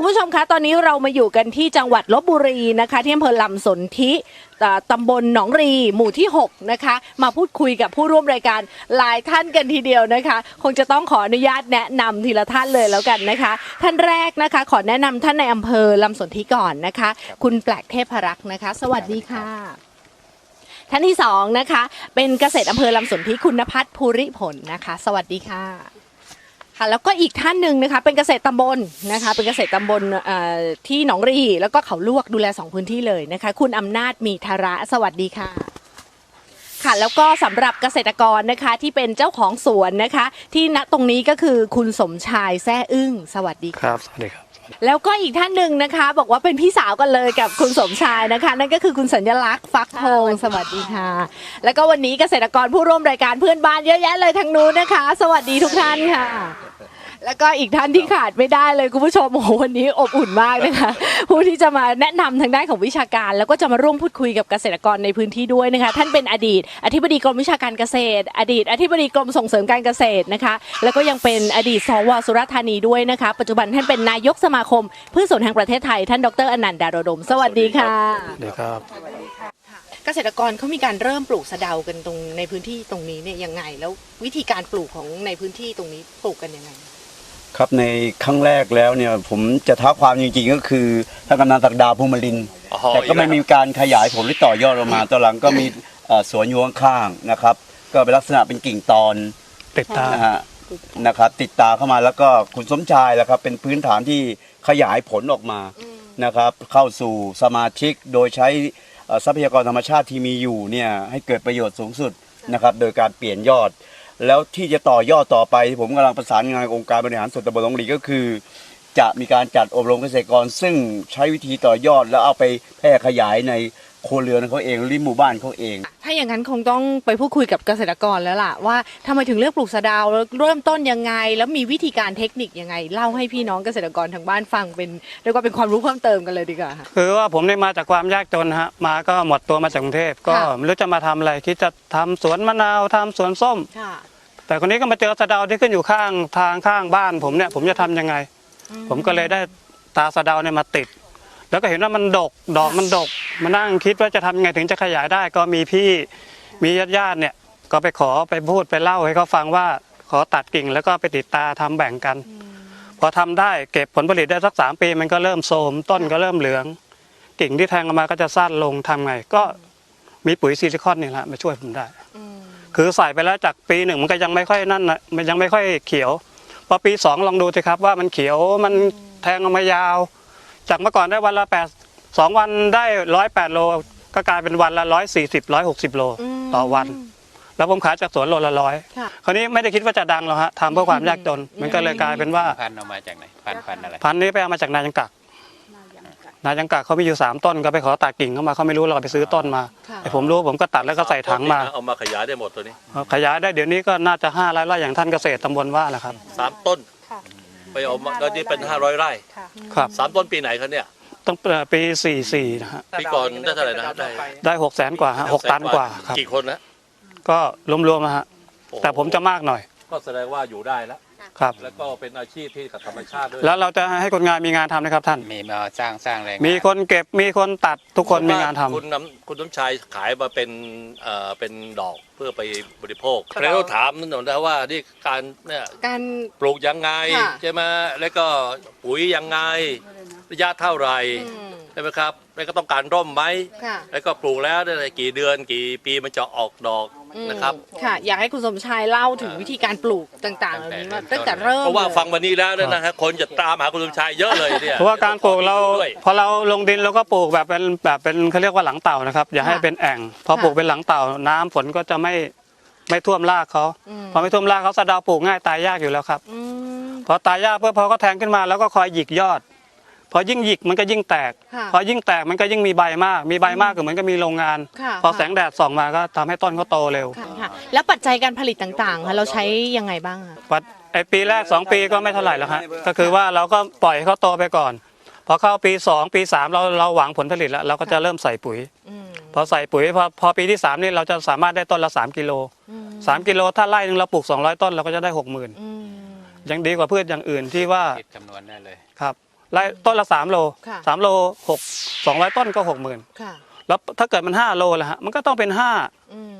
คุณผู้ชมคะตอนนี้เรามาอยู่กันที่จังหวัดลบบุรีนะคะที่อำเภอลำสนธิอ่าตำบลหนองรีหมู่ที่ 6 นะคะ มาพูดคุยกับผู้ร่วมรายการหลายท่านกันทีเดียวนะคะ คงจะต้องขออนุญาตแนะนำทีละท่านเลยแล้วกันนะคะ ท่านแรกนะคะ ขอแนะนำท่านในอำเภอลำสนธิก่อนนะคะ คุณแปลกเทพรักษ์นะคะ สวัสดีค่ะ ท่านที่สองนะคะ เป็นเกษตรอำเภอลำสนธิคุณพัฒน์ภูริผลนะคะ สวัสดีค่ะ ค่ะแล้วก็อีกท่านหนึ่งนะคะเป็นเกษตรตำบลนะคะเป็นเกษตรตำบลที่หนองรีแล้วก็เขาลวกดูแลสองพื้นที่เลยนะคะคุณอำนาจมีธาระสวัสดีค่ะค่ะแล้วก็สำหรับเกษตรกรนะคะที่เป็นเจ้าของสวนนะคะ ที่ณตรงนี้ก็คือคุณสมชายแซ่อึ้งสวัสดีครับสวัสดีครับ แล้วก็อีกท่านหนึ่งนะคะ บอกว่าเป็นพี่สาวกันเลยกับคุณสมชายนะคะ นั่นก็คือคุณสัญลักษณ์ฟักทองสวัสดีค่ะ แล้วก็วันนี้เกษตรกรผู้ร่วมรายการเพื่อนบ้านเยอะแยะเลยทางนู้นนะคะ สวัสดีทุกท่านค่ะ แล้วก็อีกท่านที่ขาดไม่ได้เลยคุณผู้ชมโอ้โหวันนี้อบอุ่นมากนะคะ ผู้ที่จะมาแนะนำทางด้านของวิชาการ แล้วก็จะมาร่วมพูดคุยกับเกษตรกรในพื้นที่ด้วยนะคะ ท่านเป็นอดีต อธิบดีกรมวิชาการเกษตร อดีต อธิบดีกรมส่งเสริมการเกษตรนะคะ แล้วก็ยังเป็นอดีตสวสุราษฎร์ธานีด้วยนะคะ ปัจจุบันท่านเป็นนายกสมาคมพืชสวนแห่งประเทศไทย ท่านดรอนันต์ดารดม สวัสดีค่ะสวัสดีครับ เกษตรกรเขามีการเริ่มปลูกสะเดากันตรงในพื้นที่ตรงนี้เนี่ยยังไง แล้ววิธีการปลูกของในพื้นที่ตรงนี้ปลูกกันยังไง ครับในครั้งแรกแล้วเนี่ยผมจะท้าความจริงๆก็คือท่านกำนันศักดาภูมิลินทร์อ๋อแต่ก็ไม่อีกแล้วมีการขยายผลหรือต่อยอดออกมาตอนหลังก็มีเอ่อสวนอยู่ข้างๆนะครับ ก็เป็นลักษณะเป็นกิ่งตอนติดตามนะฮะนะครับติดตาเข้ามาแล้วก็คุณสมชายแหละครับเป็นพื้นฐานที่ขยายผลออกมานะครับ เข้าสู่สมาชิกโดยใช้เอ่อทรัพยากรธรรมชาติที่มีอยู่เนี่ยให้เกิดประโยชน์สูงสุดนะครับ โดยการเปลี่ยนยอด แล้วที่จะต่อยอดต่อไปผมกำลังประสานงานกับองค์การบริหารส่วนตำบลหลงหลีก็คือ จะมีการจัดอบรมเกษตรกร ซึ่งใช้วิธีต่อยอดแล้วเอาไปแพร่ขยายในโครัวเรือนเขาเองหรือหมู่บ้านเขาเอง ถ้าอย่างนั้นคงต้องไปพูดคุยกับเกษตรกรแล้วล่ะ ว่าทำไมถึงเลือกปลูกสะเดาวแล้วเริ่มต้นยังไง แล้วมีวิธีการเทคนิคยังไง เล่าให้พี่น้องเกษตรกรทางบ้านฟังเป็นเรียกว่าเป็นความรู้เพิ่มเติมกันเลยดีกว่าค่ะคือว่าผมเนี่ยมาจากความยากจนฮะมาก็หมดตัวมาจากกรุงเทพก็ค่ะไม่รู้จะมาทำอะไรคิดจะทำสวนมะนาวทำสวนส้มค่ะ แต่คนนี้ก็มาเจอสะเดาที่ขึ้นอยู่ข้างทางข้างบ้านผมเนี่ยผมจะทำยังไง ผมก็เลยได้ตาสะเดาเนี่ยมาติด แล้วก็เห็นว่ามันดกดอกมันดกมานั่งคิดว่าจะทำยังไงถึงจะขยายได้ ก็มีพี่มีญาติญาติๆเนี่ยก็ไปขอไปพูดไปเล่าให้เขาฟังว่าขอตัดกิ่งแล้วก็ไปติดตาทำแบ่งกัน พอทำได้เก็บผลผลิตได้สักสามปีมันก็เริ่มโทรมต้นก็เริ่มเหลือง กิ่งที่แทงออกมาก็จะสั้นลงทำไง ก็มีปุ๋ยซิลิคอนนี่แหละมาช่วยผมได้ คือใส่ไปแล้วจากปีหนึ่งมันก็ยังไม่ค่อยนั่นนะมันยังไม่ค่อยเขียว พอปีสองลองดูสิครับว่ามันเขียวมันแทงออกมายาว จากเมื่อก่อนได้วันละแปดสองวันได้ร้อยแปดโลก็กลายเป็นวันละร้อยสี่สิบร้อยหกสิบโลอืมต่อวัน แล้วผมขายจากสวนโลละร้อยค่ะคราวนี้ไม่ได้คิดว่าจะดังหรอกฮะทำเพื่อความยากจน มันก็เลยกลายเป็นว่าพันธุ์เอามาจากไหนพันธุ์พันธุ์อะไรพันธุ์นี้ไปเอามาจากนายังกัก นายังกักเขามีอยู่สามต้นก็ไปขอตัดกิ่งเข้ามาเขาไม่รู้เราก็ไปซื้อต้นมาค่ะไอ้ผมรู้ผมก็ตัดแล้วก็ใส่ถังมาเอามาขยายได้หมดตัวนี้ ขยายได้เดี๋ยวนี้ก็น่าจะห้าไร่ไร่อย่างท่านเกษตรตำบลว่าแหละครับสามต้นไปเอามาแล้วนี่เป็นห้าร้อยไร่ครับสามต้นปีไหนครับเนี่ยต้องเอ่อปีสี่สี่นะฮะปีก่อนได้เท่าไหร่นะได้ได้หกแสนกว่าฮะหกตันกว่าครับกี่คนนะก็รวมๆนะฮะโอ้โหแต่ผมจะมากหน่อย ก็แสดงว่าอยู่ได้แล้ว ครับ แล้วก็เป็นอาชีพที่กับธรรมชาติด้วยแล้วเราจะให้คนงานมีงานทำนะครับท่าน มีมาสร้างสร้างแรงงามีคนเก็บมีคนตัดทุกคนมีงานทำคุณน้ำคุณน้ำชายขายมาเป็นเอ่อเป็นดอกเพื่อไปบริโภคแล้วถามนั่นหน่อยนะว่านี่การเนี่ยการ ปลูกยังไงค่ะ ใช่ไหมแล้วก็ปุ๋ยยังไงระยะเท่าไหร่อืมใช่ไหมครับ แล้วก็ต้องการร่มไหม ค่ะ แล้วก็ปลูกแล้วได้กี่เดือนกี่ปีมันจะออกดอกอืม นะครับ ค่ะ อยากให้คุณสมชายเล่าถึงวิธีการปลูกต่างๆเหล่านี้ว่าตั้งแต่เริ่มเพราะว่าลยฟังวันนี้แล้วเนี่ยนะฮะคนจะตามหาคุณสมชายเยอะเลยเนี่ยเพราะว่าการปลูกเราด้วย พอเราลงดินเราก็ปลูกแบบเป็นแบบเป็นเขาเรียกว่าหลังเต่านะครับ อย่าให้ค่ะเป็นแอ่งพอค่ะปลูกเป็นหลังเต่าน้ำฝนก็จะไม่ไม่ท่วมรากเขาอืมพอไม่ท่วมรากเขาสะเดาปลูกง่ายตายยากอยู่แล้วครับอืมพอตายยากเพื่อพอเขาแทงขึ้นมาแล้วก็คอยหยิกยอด พอยิ่งหยิกมันก็ยิ่งแตก ค่ะพอยิ่งแตกมันก็ยิ่งมีใบมาก มีใบมากก็เหมือนกับมีโรงงาน ค่ะ พอแสงแดดส่องมาก็ทำให้ต้นเขาโตเร็ว ค่ะค่ะแล้วปัจจัยการผลิตต่างๆคะเราใช้ยังไงบ้างอะ วัดไอปีแรก 2 ปีก็ไม่เท่าไหร่แล้วฮะก็คือว่าเราก็ปล่อยให้เขาโตไปก่อน พอเข้าปี 2 ปี 3 เราเราหวังผลผลิตแล้ว เราก็จะเริ่มใส่ปุ๋ย อืม พอใส่ปุ๋ยพอพอปีที่ 3 นี่เราจะสามารถได้ต้นละ 3 กิโลอืม3กิโลถ้าไร่หนึงเราปลูก 200 ต้นเราก็จะได้ 60,000 อืมยังดีกว่าพืชอย่างอื่นที่ว่าคิดคำนวณได้เลย ครับ ไร่ต้นละสามโลค่ะ สามโลหกสองร้อยต้นก็หกหมื่นค่ะ แล้วถ้าเกิดมันห้าโลล่ะฮะมันก็ต้องเป็นห้าอืม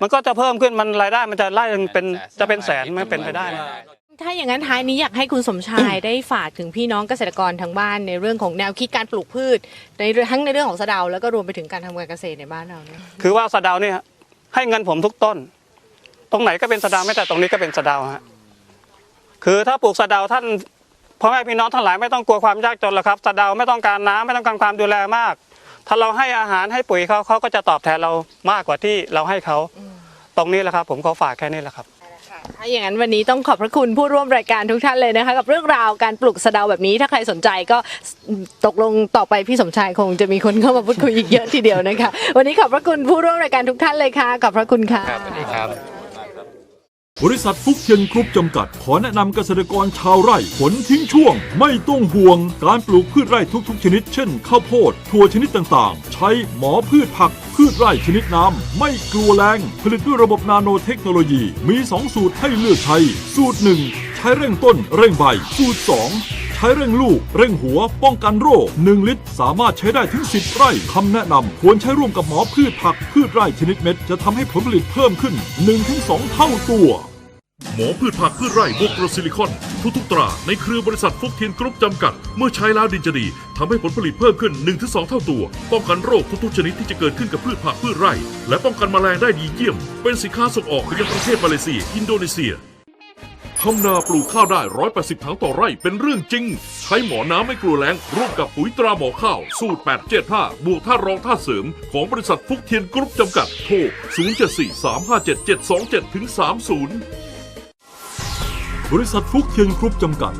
มันก็จะเพิ่มขึ้นมันรายได้มันจะไล่เป็นจะเป็นแสนมันเป็นไปได้นะถ้าอย่างนั้นท้ายนี้อยากให้คุณสมชาย ได้ฝากถึงพี่น้องเกษตรกรทางบ้านในเรื่องของแนวคิดการปลูกพืช ในเรื่องทั้งในเรื่องของสะเดาแล้วก็รวมไปถึงการทำการเกษตรในบ้านเราเนี่ย คือว่าสะเดาเนี่ยให้เงินผมทุกต้น ตรงไหนก็เป็นสะเดาไม่แต่ตรงนี้ก็เป็นสะเดาฮะคือถ้าปลูกสะเดาท่าน พ่อแม่พี่น้องทั้งหลายไม่ต้องกลัวความยากจนหรอกครับสะเดาไม่ต้องการน้ำไม่ต้องการความดูแลมาก ถ้าเราให้อาหารให้ปุ๋ยเขาเขาก็จะตอบแทนเรามากกว่าที่เราให้เขาตรงนี้แหละครับ ผมขอฝากแค่นี้แหละครับถ้าอย่างนั้นวันนี้ต้องขอบพระคุณผู้ร่วมรายการทุกท่านเลยนะคะ กับเรื่องราวการปลูกสะเดาแบบนี้ถ้าใครสนใจก็ตกลงต่อไปพี่สมชายคงจะมีคนเข้ามาพูดคุยอีกเยอะทีเดียวนะคะ วันนี้ขอบพระคุณผู้ร่วมรายการทุกท่านเลยค่ะขอบพระคุณค่ะครับสวัสดีครับ บริษัทฟุกเทียนกรุ๊ปจำกัด ขอแนะนำเกษตรกรชาวไร่ผลทิ้งช่วง ไม่ต้องห่วง การปลูกพืชไร่ทุกๆ ชนิด เช่น ข้าวโพดถั่วชนิดต่างๆ ใช้หมอพืชผัก พืชไร่ชนิดน้ำ ไม่กลัวแรงผลิตด้วยระบบนาโนเทคโนโลยี มี 2 สูตรให้เลือกใช้ สูตร 1 ใช้เร่งต้นเร่งใบ สูตร 2 ช้เร่งลูก เร่งหัว ป้องกันโรค 1 ลิตร สามารถใช้ได้ถึง 10 ไร่คำแนะนำควรใช้ร่วมกับหมอพืชผักพืชไร่ชนิดเม็ด จะทำให้ผลผลิตเพิ่มขึ้น 1-2 เท่าตัวหมอพืชผักพืชไร่บวกโรซิลิคอน ทุกๆตราในเครือบริษัทฟุกเทียนกรุ๊ปจำกัด เมื่อใช้แล้วดินจะดีทำให้ผลผลิตเพิ่มขึ้น 1-2 เท่าตัว ป้องกันโรคทุกๆชนิดที่จะเกิดขึ้นกับพืชผักพืชไร่ และป้องกันแมลงได้ดีเยี่ยม เป็นสินค้าส่งออกไปยังประเทศมาเลเซีย อินโดนีเซีย ทำนาปลูกข้าวได้ 180 ถังต่อไร่เป็นเรื่องจริง ใช้หมอน้ำไม่กลัวแล้งร่วมกับปุ๋ยตราหมอข้าว สูตร 875 บวกท่ารองท่าเสริม ของบริษัทฟุกเทียนกรุ๊ปจำกัด โทร 074 357 727 30 บริษัทฟุกเทียนกรุ๊ปจำกัด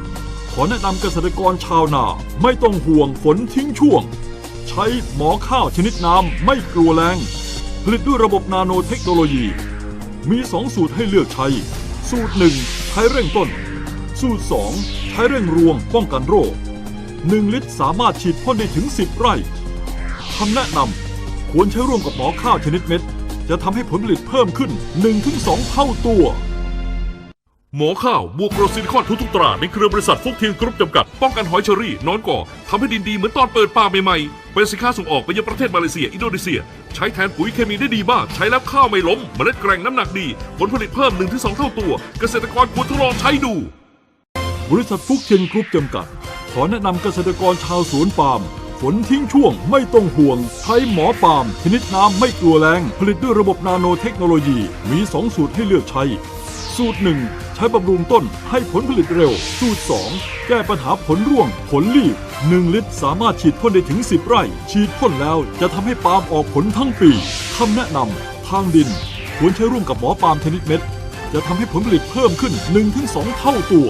ขอแนะนำเกษตรกรชาวนาไม่ต้องห่วงฝนทิ้งช่วง ใช้หมอข้าวชนิดน้ำไม่กลัวแรงผลิตด้วยระบบนาโนเทคโนโลยี มี 2 สูตรให้เลือกใช้ สูตร 1 ใช้เร่งต้น สูตร 2 ใช้เร่งรวงป้องกันโรค 1 ลิตรสามารถฉีดพ่นได้ถึง 10 ไร่คำแนะนำควรใช้ร่วมกับหมอข้าวชนิดเม็ด จะทำให้ผลผลิตเพิ่มขึ้น 1-2 เท่าตัว หมอข้าวบวกโกรซิลิคอนทุกๆตราในเครือบริษัทฟุกเทียนกรุ๊ปจำกัดป้องกันหอยเชอรี่นอนก่อทำให้ดินดีเหมือนตอนเปิดป่าใหม่ๆ เป็นสินค้าส่งออกไปยังประเทศมาเลเซีย อินโดนีเซีย ใช้แทนปุ๋ยเคมีได้ดีมาก ใช้แล้วข้าวไม่ล้ม เมล็ดแกร่งน้ำหนักดี ผลผลิตเพิ่ม 1-2 เท่าตัว เกษตรกรควรทดลองใช้ดู บริษัทฟุกเทียนกรุ๊ปจำกัด ขอแนะนำเกษตรกรชาวสวนปาล์มฝนทิ้งช่วงไม่ต้องห่วง ใช้หมอปาล์มชนิดน้ำไม่กลัวแรงผลิตด้วยระบบนาโนเทคโนโลยีมี 2 สูตรให้เลือกใช้ สูตร 1 ใช้บำรุงต้นให้ผลผลิตเร็ว สูตร 2 แก้ปัญหาผลร่วง ผลรีบ 1 ลิตรสามารถฉีดพ่นได้ถึง 10 ไร่ ฉีดพ่นแล้วจะทำให้ปาล์มออกผลทั้งปีคำแนะนำทางดิน ควรใช้ร่วมกับหมอปาล์มชนิดเม็ด จะทำให้ผลผลิตเพิ่มขึ้น 1-2 เท่าตัว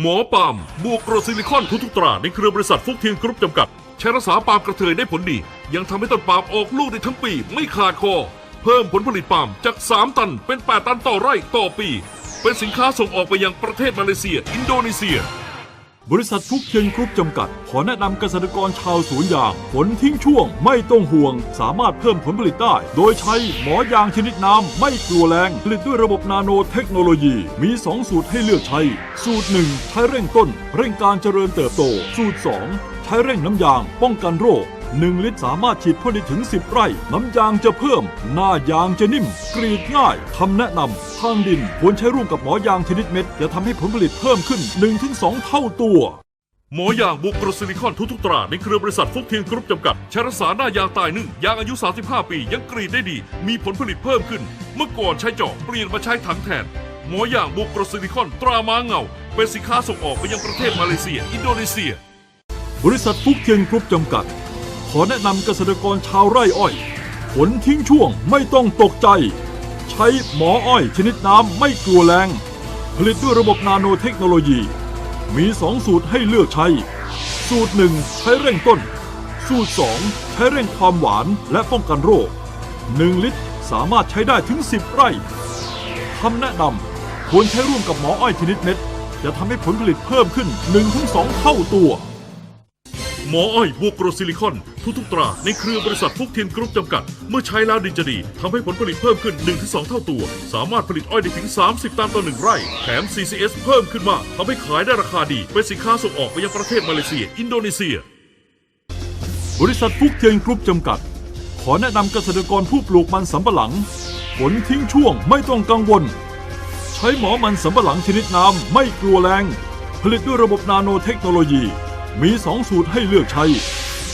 หมอปาล์มบวกโกรซิลิคอนทุกๆตราในเครือบริษัทฟุกเทียนกรุ๊ปจำกัด ใช้รักษาปาล์มกระเทยได้ผลดี ยังทำให้ต้นปาล์มออกลูกได้ทั้งปี ไม่ขาดคอ เพิ่มผลผลิตปาล์มจาก 3 ตันเป็น 8 ตันต่อไร่ต่อปี เป็นสินค้าส่งออกไปยังประเทศมาเลเซีย อินโดนีเซีย บริษัทฟุกเทียนกรุ๊ปจำกัด ขอแนะนำเกษตรกรชาวสวนยาง ผลทิ้งช่วง ไม่ต้องห่วง สามารถเพิ่มผลผลิตได้ โดยใช้หมอยางชนิดน้ำ ไม่กลัวแรงผลิตด้วยระบบนาโนเทคโนโลยี มี 2 สูตรให้เลือกใช้ สูตร 1 ใช้เร่งต้น เร่งการเจริญเติบโต สูตร 2 ใช้เร่งน้ำยาง ป้องกันโรค 1 ลิตรสามารถฉีดพ่นได้ถึง 10 ไร่ น้ำยางจะเพิ่ม หน้ายางจะนิ่ม กรีดง่ายคำแนะนำทางดินควรใช้ร่วมกับหมอยางชนิดเม็ดจะทำให้ผลผลิตเพิ่มขึ้น 1-2 เท่าตัวหมอยางบุกโกรซิลิคอนทุกๆตราในเครือบริษัทฟุกเทียนกรุ๊ปจำกัดใช้รักษาหน้ายางตายนึ่งยางอายุ 35 ปี ยังกรีดได้ดี มีผลผลิตเพิ่มขึ้น เมื่อก่อนใช้เจาะเปลี่ยนมาใช้ถังแทน หมอยางบุกโกรซิลิคอนตราม้าเงา เป็นสินค้าส่งออกไปยังประเทศมาเลเซีย อินโดนีเซีย บริษัทฟุกเทียนกรุ๊ปจำกัด ขอแนะนำเกษตรกรชาวไร่อ้อย ผลทิ้งช่วงไม่ต้องตกใจ ใช้หมออ้อยชนิดน้ำไม่กลัวแรง ผลิตด้วยระบบนาโนเทคโนโลยี มี 2 สูตรให้เลือกใช้ สูตร 1 ใช้เร่งต้น สูตร 2 ใช้เร่งความหวานและป้องกันโรค 1 ลิตรสามารถใช้ได้ถึง 10 ไร่คำแนะนำควรใช้ร่วมกับหมออ้อยชนิดเม็ดจะทำให้ผลผลิตเพิ่มขึ้น 1-2 เท่าตัว หมออ้อยบวกโกรซิลิคอน ทุกๆตราในเครือบริษัทฟุกเทียนกรุ๊ปจำกัด เมื่อใช้แล้วดินจะดีทำให้ผลผลิตเพิ่มขึ้น 1-2 เท่าตัว สามารถผลิตอ้อยได้ถึง 30 ตันต่อหนึ่งไร่ แถม CCS เพิ่มขึ้นมากทำให้ขายได้ราคาดี เป็นสินค้าส่งออกไปยังประเทศมาเลเซีย อินโดนีเซีย บริษัทฟุกเทียนกรุ๊ปจำกัด ขอแนะนำเกษตรกรผู้ปลูกมันสำปะหลังฝนทิ้งช่วงไม่ต้องกังวล ใช้หมอมันสำปะหลังชนิดน้ำไม่กลัวแรงผลิตด้วยระบบนาโนเทคโนโลยี มี 2 สูตรให้เลือกใช้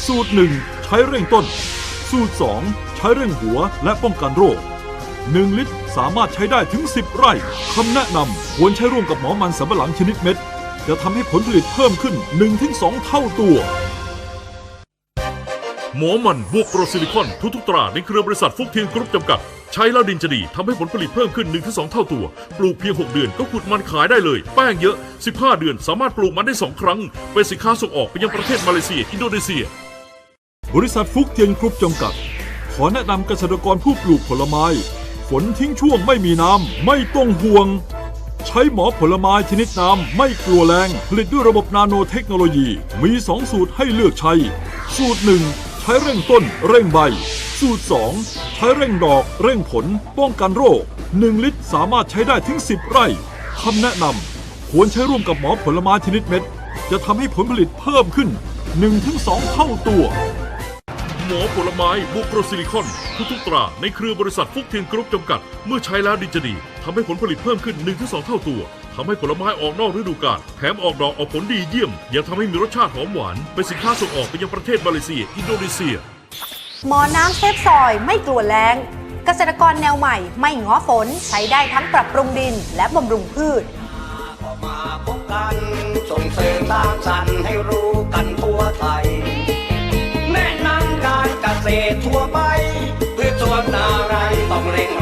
สูตร 1 ใช้เร่งต้น สูตร 2 ใช้เร่งหัวและป้องกันโรค 1 ลิตรสามารถใช้ได้ถึง 10 ไร่คำแนะนำควรใช้ร่วมกับหมอมันสำปะหลังชนิดเม็ด จะทำให้ผลผลิตเพิ่มขึ้น 1-2 เท่าตัวหมอมันบวกโปรซิลิคอนทุกๆตราในเครือบริษัทฟุกเทียนกรุ๊ปจำกัด ใช้แล้วดินจะดีทำให้ผลผลิตเพิ่มขึ้น 1-2 เท่าตัว ปลูกเพียง 6 เดือนก็ขุดมันขายได้เลย แป้งเยอะ 15 เดือนสามารถปลูกมันได้ 2 ครั้ง เป็นสินค้าส่งออกไปยังประเทศมาเลเซีย อินโดนีเซีย บริษัทฟุกเทียนกรุ๊ปจำกัด ขอแนะนำเกษตรกรผู้ปลูกผลไม้ ฝนทิ้งช่วงไม่มีน้ำไม่ต้องห่วง ใช้หมอผลไม้ชนิดน้ำไม่กลัวแรงผลิตด้วยระบบนาโนเทคโนโลยี มี 2 สูตรให้เลือกใช้ สูตร1ใช้เร่งต้นเร่งใบ สูตร 2 ใช้เร่งดอกเร่งผลป้องกันโรค 1 ลิตรสามารถใช้ได้ถึง 10 ไร่คำแนะนำควรใช้ร่วมกับหมอผลไม้ชนิดเม็ด จะทำให้ผลผลิตเพิ่มขึ้น 1-2 เท่าตัว หมอผลไม้บุกโกรซิลิคอนทุกๆตราในเครือบริษัทฟุกเทียนกรุ๊ปจำกัด เมื่อใช้แล้วดีจะดีทำให้ผลผลิตเพิ่มขึ้น 1-2 เท่าตัวทำให้ผลไม้ออกนอกฤดูกาลแถมออกดอกออกผลดีเยี่ยมยังทำให้มีรสชาติหอมหวาน เป็นสินค้าส่งออกไปยังประเทศมาเลเซีย อินโดนีเซีย หมอน้ำเซฟซอยไม่กลัวแรงเกษตรกรแนวใหม่ไม่ง้อฝนใช้ได้ทั้งปรับปรุงดินและบำรุงพืชมาพบกันส่งเสริมสร้างสรรค์ให้รู้กันทั่วไทย แนะนำการเกษตรทั่วไปพืชสวนนาไรต้องเร่ง